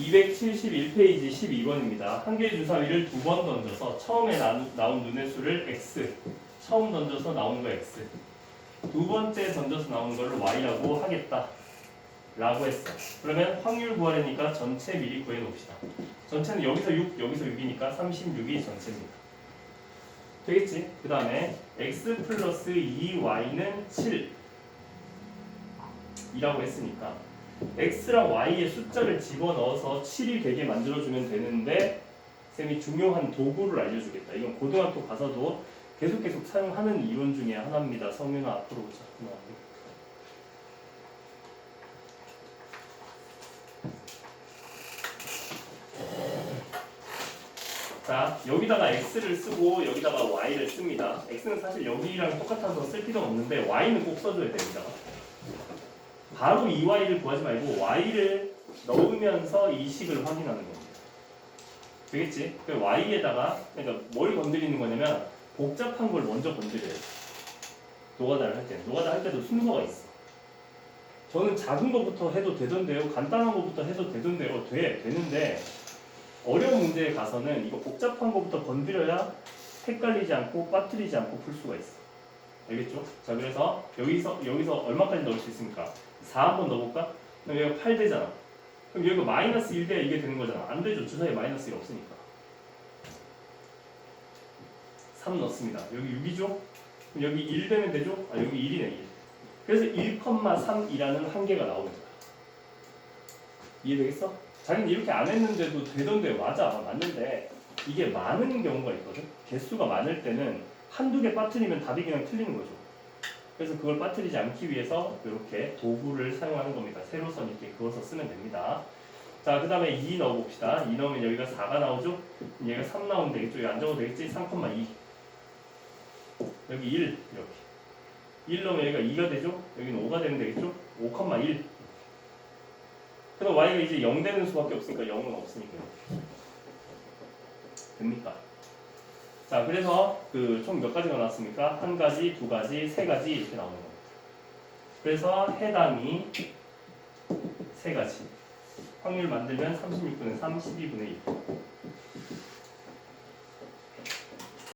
271페이지 12번입니다. 한 개의 주사위를 두 번 던져서 처음에 나, 나온 눈의 수를 x, 처음 던져서 나온 거 x, 두 번째 던져서 나온 걸 y라고 하겠다. 라고 했어. 그러면 확률 구하려니까 전체 미리 구해 놓읍시다. 전체는 여기서 6, 여기서 6이니까 36이 전체입니다. 되겠지? 그 다음에 x 플러스 2y는 7 이라고 했으니까 x랑 y의 숫자를 집어넣어서 7이 되게 만들어주면 되는데 쌤이 중요한 도구를 알려주겠다. 이건 고등학교 가서도 계속 계속 사용하는 이론 중에 하나입니다. 성윤아 앞으로. 하나, 둘. 자 여기다가 x를 쓰고 여기다가 y를 씁니다. x는 사실 여기랑 똑같아서 쓸 필요 없는데 y는 꼭 써줘야 됩니다. 바로 2y를 구하지 말고 y를 넣으면서 이 식을 확인하는 겁니다. 되겠지? 그 y에다가 그러니까 뭘 건드리는 거냐면 복잡한 걸 먼저 건드려요. 노가다를 할 때는 노가다 할 때도 순서가 있어. 저는 작은 것부터 해도 되던데요. 간단한 것부터 해도 되던데요. 돼 되는데 어려운 문제에 가서는 이거 복잡한 것부터 건드려야 헷갈리지 않고 빠뜨리지 않고 풀 수가 있어. 알겠죠? 자 그래서 여기서 여기서 얼마까지 넣을 수 있습니까? 4 한번 넣어볼까? 그럼 여기가 8 되잖아. 그럼 여기가 마이너스 1 돼야 이게 되는 거잖아. 안 되죠. 주사위에 마이너스 1 없으니까. 3 넣습니다. 여기 6이죠? 그럼 여기 1 되면 되죠? 아 여기 1이네 1. 그래서 1,3이라는 한계가 나오는 거야. 이해되겠어? 자기는 이렇게 안 했는데도 되던데 맞아 맞는데 이게 많은 경우가 있거든. 개수가 많을 때는 한두 개 빠뜨리면 답이 그냥 틀리는 거죠. 그래서 그걸 빠뜨리지 않기 위해서 이렇게 도구를 사용하는 겁니다. 세로선 이렇게 그어서 쓰면 됩니다. 자, 그 다음에 2 넣어봅시다. 2 넣으면 여기가 4가 나오죠? 얘가 3 나오면 되겠죠? 여기 안 적어도 되겠지? 3,2 여기 1 이렇게 1 넣으면 여기가 2가 되죠? 여기는 5가 되면 되겠죠? 5,1 그럼 y가 이제 0 되는 수밖에 없으니까 0은 없으니까 됩니까? 자, 그래서 그 총 몇 가지가 나왔습니까? 한 가지, 두 가지, 세 가지 이렇게 나오는 겁니다. 그래서 해당이 세 가지. 확률 만들면 36분의 3, 12분의 1.